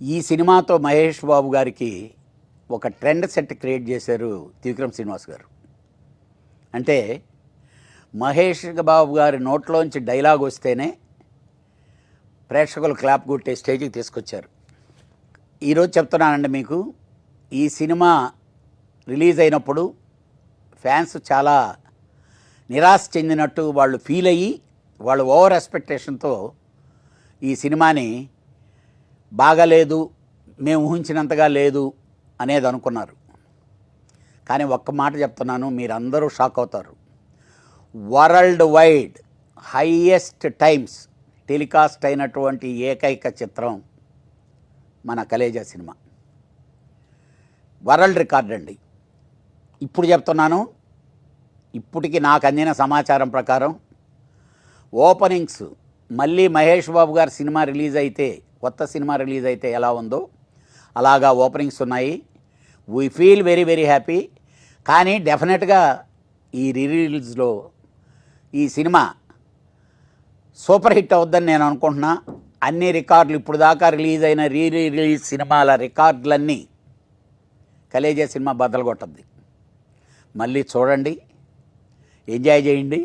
ఈ సినిమాతో మహేష్ బాబు గారికి ఒక ట్రెండ్ సెట్ క్రియేట్ చేశారు త్రివిక్రమ్ శ్రీనివాస్ గారు. అంటే మహేష్ బాబు గారి నోట్లోంచి డైలాగ్ వస్తేనే ప్రేక్షకులు క్లాప్ కొట్టే స్టేజ్కి తీసుకొచ్చారు. ఈరోజు చెప్తున్నానండి మీకు ఈ సినిమా రిలీజ్ అయినప్పుడు ఫ్యాన్స్ చాలా నిరాశ చెందినట్టు వాళ్ళు ఫీల్ అయ్యి వాళ్ళు ఓవర్ ఎక్స్పెక్టేషన్తో ఈ సినిమాని బాగలేదు మేము ఊహించినంతగా లేదు అనేది అనుకున్నారు. కానీ ఒక్క మాట చెప్తున్నాను మీరందరూ షాక్ అవుతారు. World wide highest times telecast అయినటువంటి ఏకైక చిత్రం మన కలేజా సినిమా. వరల్డ్ రికార్డ్ అండి. ఇప్పుడు చెప్తున్నాను ఇప్పటికి నాకు అందిన సమాచారం ప్రకారం ఓపెనింగ్స్ మళ్ళీ మహేష్ బాబు గారి సినిమా రిలీజ్ అయితే కొత్త సినిమా రిలీజ్ అయితే ఎలా ఉందో అలాగా ఓపెనింగ్స్ ఉన్నాయి. We feel very very happy కానీ డెఫినెట్గా ఈ రిలీజ్లో ఈ సినిమా సూపర్ హిట్ అవుద్దని నేను అనుకుంటున్నా. అన్ని రికార్డులు ఇప్పుడు దాకా రిలీజ్ అయిన రీ రిలీజ్ సినిమాల రికార్డులన్నీ కలేజా సినిమా బద్దలు కొట్టద్ది. మళ్ళీ చూడండి. ఎంజాయ్ చేయండి.